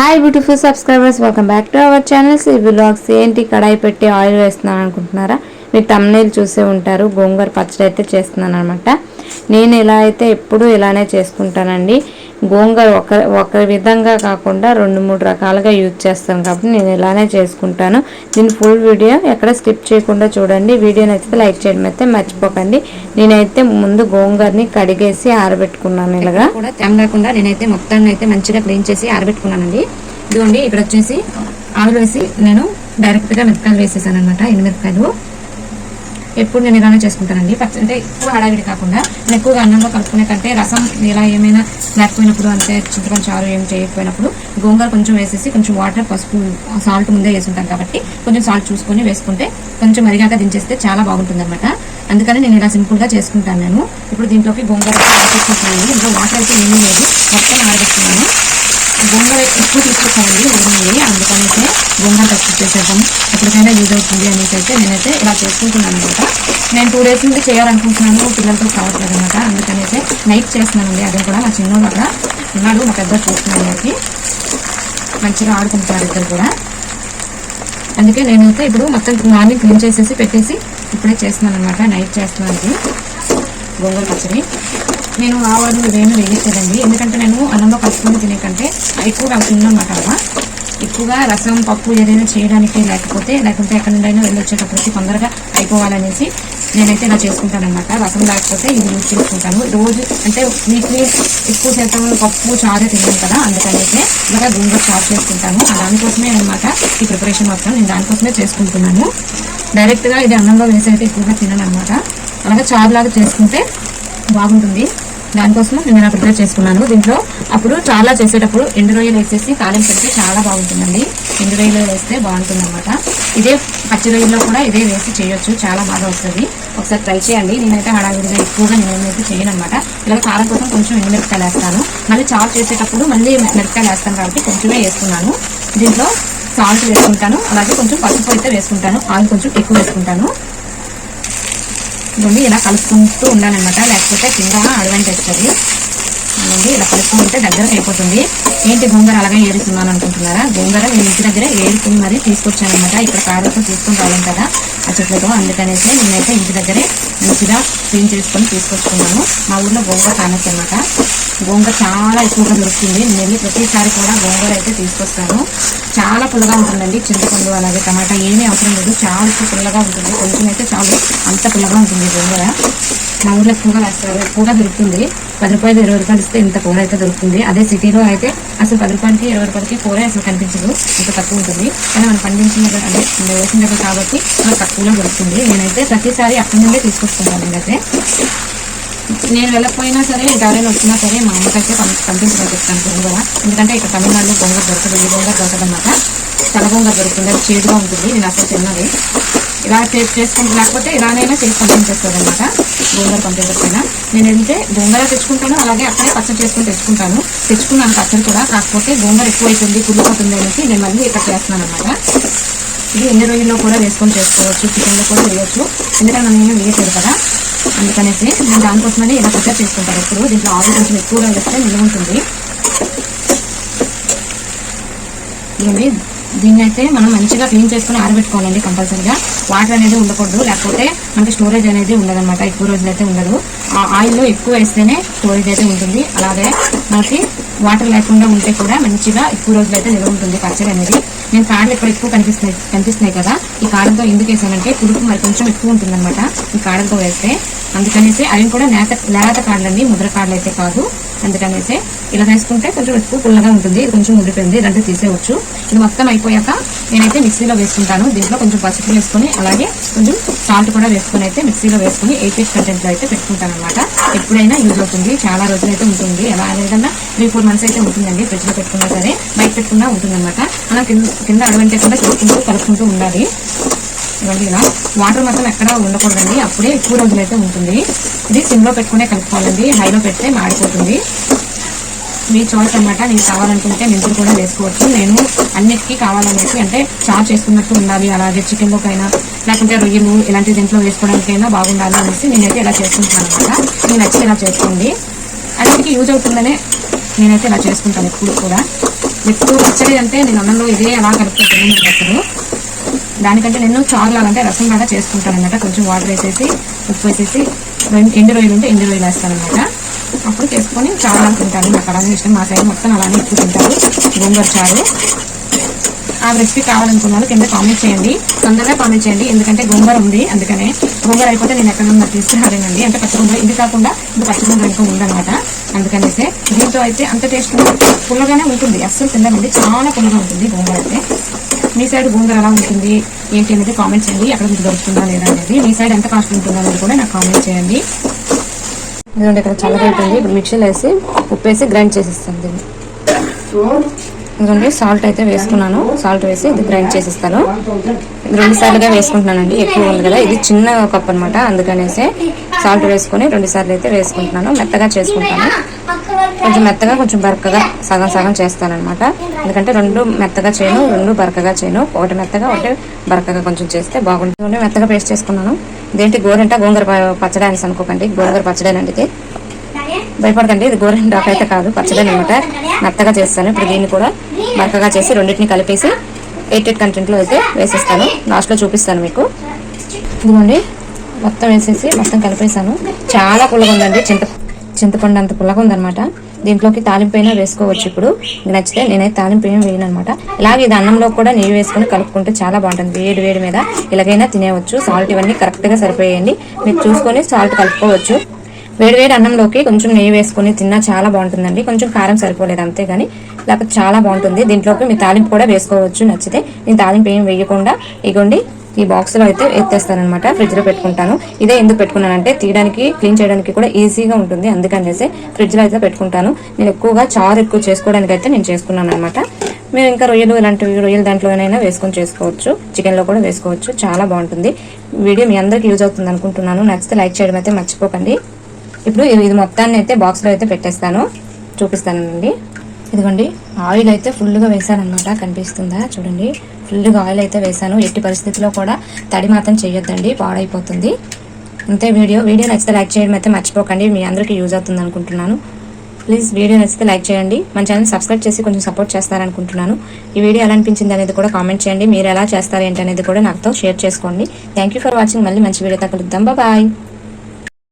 Hi beautiful subscribers welcome back to our channels ఈ blogs ఏంటి? కడాయి పెట్టి ఆయిల్ వేస్తున్నాను అనుకుంటున్నారా? మీరు తమ్నేల్ చూసే ఉంటారు. గోంగూర పచ్చడి అయితే చేస్తున్నాను అనమాట నేను ఇలా అయితే ఎప్పుడు ఇలానే చేసుకుంటానండి. గోంగూర ఒక ఒక విధంగా కాకుండా రెండు మూడు రకాలుగా యూజ్ చేస్తాను కాబట్టి నేను ఇలానే చేసుకుంటాను. దీని ఫుల్ వీడియో ఎక్కడ స్కిప్ చేయకుండా చూడండి. వీడియో నచ్చితే లైక్ చేయడం అయితే మర్చిపోకండి. నేనైతే ముందు గోంగూరని కడిగేసి ఆరబెట్టుకున్నాను ఇలాగా. కూడా తేమ లేకుండా నేనైతే మొత్తాన్ని అయితే మంచిగా క్లీన్ చేసి ఆరబెట్టుకున్నానండి. ఇదిగోండి ఇక్కడ వచ్చేసి ఆయిల్ వేసి నేను డైరెక్ట్గా మిరపకాయలు వేసేసాను అనమాట మిరపకాయలు ఎప్పుడు నేను ఇలానే చేసుకుంటానండి. అంటే ఎక్కువ హడావిడి కాకుండా నేను ఎక్కువగా అన్నంలో కలుపుకునే కంటే రసం ఇలా ఏమైనా లేకపోయినప్పుడు అంటే చింతపండు చారు ఏం చేయకపోయినప్పుడు గోంగూర కొంచెం వేసేసి కొంచెం వాటర్ పసుపు సాల్ట్ ముందే వేసుంటాం కాబట్టి కొంచెం సాల్ట్ చూసుకొని వేసుకుంటే కొంచెం మరిగాక దించేస్తే చాలా బాగుంటుంది అనమాట అందుకని నేను ఇలా సింపుల్గా చేసుకుంటాను నేను. ఇప్పుడు దీంట్లోకి గోంగూర వేసేసుకుంటున్నాను. వాటర్ అయితే ఏమీ లేదు. మొత్తం ఆరబెట్టుకున్నాను గోంగూర ఎక్కువ తీసుకొచ్చానండి అందుకని అందుకనైతే గోంగూర తక్కువ చేసేద్దాం ఎప్పటికైనా యూజ్ అవుతుంది అనేసి అయితే నేనైతే ఇలా చేసుకుంటున్నాను అనమాట. నేను టూ డేస్ నుండి చేయాలనుకుంటున్నాను పిల్లలతో కావట్లేదు అనమాట అందుకనైతే నైట్ చేస్తున్నానండి. అదే కూడా మా చిన్నోడు అక్కడ ఉన్నాడు మా పెద్ద చూస్తున్నాను వాడికి మంచిగా ఆడుకుంటారు ఇద్దరు కూడా. అందుకే నేనైతే ఇప్పుడు మొత్తం మార్నింగ్ క్లీన్ చేసేసి పెట్టేసి ఇప్పుడే చేస్తున్నాను అనమాట నైట్ చేస్తున్నాను. ఇది పచ్చడి. నేను ఆవాలు ఇవేమీ వేయలేదండి ఎందుకంటే నేను అన్నంలో కలుపుకొని తినే కంటే ఎక్కువగా తిన్నమాట అలా ఎక్కువగా రసం పప్పు ఏదైనా చేయడానికి లేకపోతే లేకుంటే ఎక్కడి నుండైనా వెళ్ళొచ్చేటప్పటికి తొందరగా అయిపోవాలనేసి నేనైతే ఇలా చేసుకుంటాను అనమాట రసం లేకపోతే ఇది యూజ్ చేసుకుంటాను. రోజు అంటే వీక్లీ ఎక్కువ శాతం పప్పు చారు తిన్నాను కదా అందుకనైతే ఇలాగా గుండె చారు చేసుకుంటాను. ఆ దానికోసమే అనమాట ఈ ప్రిపరేషన్ మొత్తం. నేను దానికోసమే చేసుకుంటున్నాను. డైరెక్ట్గా ఇది అన్నంలో వేసి అయితే ఎక్కువగా తినను అనమాట అలాగే చారు లాగా చేసుకుంటే బాగుంటుంది. దానికోసం నేను ఇలా ప్రిపేర్ చేసుకున్నాను. దీంట్లో అప్పుడు చాలా చేసేటప్పుడు ఎండు రొయ్యలు వేసేసి తాలింపు పెడితే చాలా బాగుంటుందండి. ఎండు రొయ్యలు వేస్తే బాగుంటుంది అనమాట ఇదే పచ్చి రొయ్యల్లో కూడా ఇదే వేసి చేయొచ్చు. చాలా బాగా వస్తుంది. ఒకసారి ట్రై చేయండి. నేనైతే హడావిడిగా ఎక్కువగా నేనైతే చేయను అనమాట ఇలా కారం కోసం కొంచెం ఎండుమిరపకాయలు వేస్తాను. మళ్ళీ చారు చేసేటప్పుడు మళ్ళీ మిరపకాయలు వేస్తాను కాబట్టి కొంచెమే వేసుకున్నాను. దీంట్లో సాల్ట్ వేసుకుంటాను. అలాగే కొంచెం పసుపు అయితే వేసుకుంటాను. ఆయిల్ కొంచెం ఎక్కువ వేసుకుంటాను. ఇదిగోండి ఇలా కలుపుకుంటూ ఉండాలన్నమాట. లేకపోతే కింద అడవంటి వస్తుంది చూడండి ఇలా కలుపుకుంటే దగ్గరకు అయిపోతుంది. ఏంటి గోంగూర అలాగే ఏరుతున్నాను అనుకుంటున్నారా? గోంగూర నేను ఇంటి దగ్గర ఏరుకుని మరి తీసుకొచ్చాను అనమాట ఇక్కడ కారంతో తీసుకొని రాలేం కదా ఆ చెట్లతో. అందుకనేసి నేనైతే ఇంటి దగ్గరే మంచిగా క్లీన్ చేసుకొని తీసుకొచ్చుకున్నాను మా ఊర్లో గోంగూర ఫేమస్ అనమాట గోంగూర చాలా ఎక్కువగా దొరుకుతుంది. నేను ప్రతిసారి కూడా గోంగూర అయితే తీసుకొస్తాను. చాలా పుల్లగా ఉంటుందండి. చింతపండు అలాగే టమాటా ఏమీ అవసరం లేదు. చాలా ఎక్కువ పుల్లగా ఉంటుంది. కొంచెం అయితే చాలు. అంత పుల్లగా ఉంటుంది గోంగూర. మా ఊర్లో ఎక్కువగా వేస్తారు. ఎక్కువగా దొరుకుతుంది. పది రూపాయలు ఇరవై రూపాయలు వస్తే ఇంత కూర అయితే దొరుకుతుంది. అదే సిటీలో అయితే అసలు పది రూపాయలకి ఇరవై రూపాయలకి కూర అసలు కనిపించదు. ఇంత తక్కువ ఉంటుంది. కానీ మనం పండించిన అంటే వేసిన దగ్గర కాబట్టి మనకు తక్కువలో దొరుకుతుంది. నేనైతే ప్రతిసారి అక్కడి నుండే తీసుకొస్తున్నాను నేనైతే. నేను వెళ్ళకపోయినా సరే ఎవరైనా వచ్చినా సరే మా అమ్మకైతే పం పంపించమని చెప్తాను. గోంగూర ఎందుకంటే ఇక్కడ తమిళనాడులో గోంగూర దొరకదు ఈ దొరకదన్నమాట. దొరకదు అనమాట దొరుకుతుంది. అది చేదుగా ఉంటుంది. నేను అసలు తిన్నది. ఇలా టేస్ట్ చేసుకుంటే లేకపోతే ఇలానైనా చేసి పంపించేస్తుంది అనమాట గోంగూర పంపించకపోయినా నేను వెళ్తే గోంగూర తెచ్చుకుంటాను. అలాగే అక్కడే పచ్చడి చేసుకుని తెచ్చుకుంటాను. తెచ్చుకున్నాను పచ్చడి కూడా. కాకపోతే గోంగూర ఎక్కువ అవుతుంది కుళ్ళిపోతుంది అనేసి నేను మళ్ళీ ఇక్కడ చేస్తున్నాను అనమాట ఇది ఎన్ని రోజుల్లో కూడా వేసుకొని చేసుకోవచ్చు. చికెన్లో కూడా వేయవచ్చు ఎందుకంటే నేను వేయలేదు కదా? అందుకనేసి నేను దానికోసమని ఇలా ప్రిపేర్ చేసుకుంటాను. ఇప్పుడు దీంట్లో ఆయిల్ కొంచెం ఎక్కువగా వేస్తే నిలువ ఉంటుంది. ఇదండి దీన్ని అయితే మనం మంచిగా క్లీన్ చేసుకుని ఆరబెట్టుకోవాలండి కంపల్సరీగా. వాటర్ అనేది ఉండకూడదు లేకపోతే మనకి స్టోరేజ్ అనేది ఉండదన్నమాట. ఎక్కువ రోజులు అయితే ఉండదు. ఆ ఆయిల్లో ఎక్కువ వేస్తేనే స్టోరేజ్ అయితే ఉంటుంది. అలాగే మనకి వాటర్ లేకుండా ఉంటే కూడా మంచిగా ఎక్కువ రోజులు అయితే నిల్వ ఉంటుంది పచ్చడి అనేది. నేను కాడలు ఇక్కడ ఎక్కువ కనిపిస్తున్నాయి కనిపిస్తున్నాయి కదా. ఈ కాడలతో ఎందుకు వేసానంటే పులుపు మరి కొంచెం ఎక్కువ ఉంటుందన్నమాట ఈ కాడలతో వేస్తే. అందుకనేసి అవి కూడా నేత లేత కాడలండి ముద్ర కాడలు అయితే కాదు. అందుకనేసి ఇలా వేసుకుంటే కొంచెం ఎక్కువ పుల్లగా ఉంటుంది కొంచెం ముడిపోయింది ఇదంతా తీసేయవచ్చు. ఇది మొత్తం అయిపోయాక నేనైతే మిక్సీలో వేసుకుంటాను. దీంట్లో కొంచెం పసుపు వేసుకొని అలాగే కొంచెం సాల్ట్ కూడా వేసుకుని అయితే మిక్సీలో వేసుకొని ఎయిట్ ఎయిట్ కంటెంట్లో అయితే పెట్టుకుంటాను అనమాట ఎప్పుడైనా యూజ్ అవుతుంది. చాలా రోజులు అయితే ఉంటుంది. ఎలా లేదన్నా త్రీ ఫోర్ మంత్స్ అయితే ఉంటుందండి ఫ్రిడ్జ్లో పెట్టుకున్నా సరే. బయట పెట్టుకున్నా ఉంటుందన్నమాట. అలా కింద కింద అడవంటే కూడా చూసుకుంటూ కలుపుకుంటూ ఉండాలి. ఇవ్వండి ఇలా. వాటర్ మాత్రం ఎక్కడ ఉండకూడదండి. అప్పుడే ఎక్కువ రోజులు అయితే ఉంటుంది. ఇది సిమ్లో పెట్టుకునే కలుపుకోవాలండి. హైలో పెడితే మాడిపోతుంది. మీ చాయిస్ అనమాట మీకు కావాలనుకుంటే మెంతులు కూడా వేసుకోవచ్చు. నేను అన్నిటికీ కావాలనేసి అంటే చార్ చేసుకున్నట్టు ఉండాలి. అలాగే చికెన్లోకైనా లేకుంటే రొయ్యలు ఇలాంటి దీంట్లో వేసుకోవడానికైనా బాగుండాలి అనేసి నేనైతే ఇలా చేసుకుంటున్నాను అనమాట నేను నచ్చి ఇలా చేసుకోండి. అన్నిటికీ యూజ్ అవుతుందనే నేనైతే ఇలా చేసుకుంటాను ఎప్పుడు కూడా. ఎప్పుడు పచ్చడి అంటే నేను అన్నంలో ఇదే అలా కలుపుకుంటాను అసలు దానికంటే నేను చారు అంటే రసం లాగా చేసుకుంటాను అనమాట కొంచెం వాటర్ వేసేసి ఉప్పు వేసేసి ఎండు రొయ్యలు ఉంటే ఎండు రొయ్యలు వేస్తాను అనమాట అప్పుడు చేసుకొని చాలా లాగా తింటాను నాకు అలానే ఇష్టం మా సైడ్ మొత్తం అలానే ఎక్కువ తింటారు గోంగూర చారు. ఆ రెసిపీ కావాలనుకున్న కింద కామెంట్ చేయండి. తొందరగా కామెంట్ చేయండి. ఎందుకంటే గోంగూర ఉంది. అందుకనే గోంగూర అయిపోతే నేను ఎక్కడ ఉన్నా తీసుకురాలేనండి. అంటే పచ్చి గోంగూర ఇది కాకుండా ఇది పచ్చి గోంగూర ఇంకా ఉందన్నమాట. అందుకనేసి దీంతో అయితే అంత టేస్ట్ పుల్లగానే ఉంటుంది. అస్సలు తినదండి. చాలా పుల్లగా ఉంటుంది గోంగూర అయితే. మీ సైడ్ గోంగూర ఎలా ఉంటుంది? ఏంటి అనేది కామెంట్ చేయండి. అక్కడ మీకు దొరుకుతుందా లేదా అనేది మీ సైడ్ ఎంత కాస్ట్ ఉంటుందో అనేది కూడా నాకు కామెంట్ చేయండి. ఇదిగోండి ఇక్కడ చల్లగా ఉంటుంది ఇప్పుడు మిక్సీలో వేసి ఉప్పు వేసి గ్రైండ్ చేసేస్తాను దీన్ని. ఇదిగోండి సాల్ట్ అయితే వేసుకున్నాను. సాల్ట్ వేసి ఇది గ్రైండ్ చేసిస్తాను. ఇది రెండు సార్లుగా వేసుకుంటున్నానండి. ఎక్కువ ఉంది కదా. ఇది చిన్న కప్ అనమాట అందుకనేసి సాల్ట్ వేసుకొని రెండు సార్లు అయితే వేసుకుంటున్నాను. మెత్తగా చేసుకుంటాను. కొంచెం మెత్తగా కొంచెం బరకగా సగం సగం చేస్తానమాట ఎందుకంటే రెండు మెత్తగా చేయను రెండు బరకగా చేయను. ఒకటి మెత్తగా ఒకటి బరకగా కొంచెం చేస్తే బాగుంటుంది. మెత్తగా పేస్ట్ చేసుకున్నాను. ఇదేంటి గోరంట? గోంగూర పచ్చడి అనేసి అనుకోకండి గోంగూర పచ్చడేనండి ఇది. భయపడకండి ఇది గోరెంటాకు అయితే కాదు పచ్చదని అనమాట మెత్తగా చేస్తాను. ఇప్పుడు దీన్ని కూడా బరకగా చేసి రెండింటిని కలిపేసి ఎయిట్ ఎయిట్ కంటెంట్లో అయితే వేసేస్తాను. లాస్ట్లో చూపిస్తాను మీకు. ఇదిగోండి మొత్తం వేసేసి మొత్తం కలిపేసాను చాలా పుల్లగా ఉందండి. చింత చింతపండు అంత పుల్లగా ఉందన్నమాట. దీంట్లోకి తాలింపు అయినా వేసుకోవచ్చు ఇప్పుడు. నచ్చితే నేనైతే తాలింపు ఏమి వేయను అనమాట ఇలాగే ఇది అన్నంలో కూడా నెయ్యి వేసుకొని కలుపుకుంటే చాలా బాగుంటుంది. వేడి వేడి మీద ఇలాగైనా తినేవచ్చు సాల్ట్ ఇవన్నీ కరెక్ట్గా సరిపోయండి మీరు చూసుకొని సాల్ట్ కలుపుకోవచ్చు. వేడి వేడి అన్నంలోకి కొంచెం నెయ్యి వేసుకొని తిన్నా చాలా బాగుంటుందండి. కొంచెం కారం సరిపోలేదు అంతే కానీ లేకపోతే చాలా బాగుంటుంది. దీంట్లోకి మీ తాలింపు కూడా వేసుకోవచ్చు నచ్చితే. నేను తాలింపు ఏం వేయకుండా ఇగోండి ఈ బాక్స్లో అయితే ఎత్తేస్తానమాట ఫ్రిడ్జ్లో పెట్టుకుంటాను. ఇదే ఎందుకు పెట్టుకున్నానంటే తీయడానికి క్లీన్ చేయడానికి కూడా ఈజీగా ఉంటుంది. అందుకనేసి ఫ్రిడ్జ్లో అయితే పెట్టుకుంటాను. నేను ఎక్కువగా చారు ఎక్కువ చేసుకోవడానికి అయితే నేను చేసుకున్నాను అనమాట మీరు ఇంకా రొయ్యలు ఇలాంటివి రొయ్యలు దాంట్లోనైనా వేసుకొని చేసుకోవచ్చు. చికెన్లో కూడా వేసుకోవచ్చు. చాలా బాగుంటుంది. వీడియో మీ అందరికి యూజ్ అవుతుంది అనుకుంటున్నాను. నచ్చితే లైక్ చేయడం అయితే మర్చిపోకండి. ఇప్పుడు ఇది ఇది మొత్తాన్ని అయితే బాక్స్లో అయితే పెట్టేస్తాను. చూపిస్తానండి ఇదిగోండి ఆయిల్ అయితే ఫుల్గా వేసాను కనిపిస్తుందా? చూడండి. ఫుల్గా ఆయిల్ అయితే వేసాను ఎట్టి పరిస్థితిలో కూడా తడి మాత్రం చేయొద్దండి. పాడైపోతుంది. అంతే వీడియో. వీడియో నచ్చితే లైక్ చేయడం అయితే మర్చిపోకండి. మీ అందరికీ యూజ్ అవుతుంది అనుకుంటున్నాను. ప్లీజ్ వీడియో నచ్చితే లైక్ చేయండి. మన ఛానల్ సబ్స్క్రైబ్ చేసి కొంచెం సపోర్ట్ చేస్తారనుకుంటున్నాను. ఈ వీడియో ఎలా అనిపించింది అనేది కూడా కామెంట్ చేయండి. మీరు ఎలా చేస్తారు ఏంటి అనేది కూడా నాతో షేర్ చేసుకోండి. థ్యాంక్ యూ ఫర్ వాచింగ్ మళ్ళీ మంచి వీడియోతో కలుద్దాం. బాయ్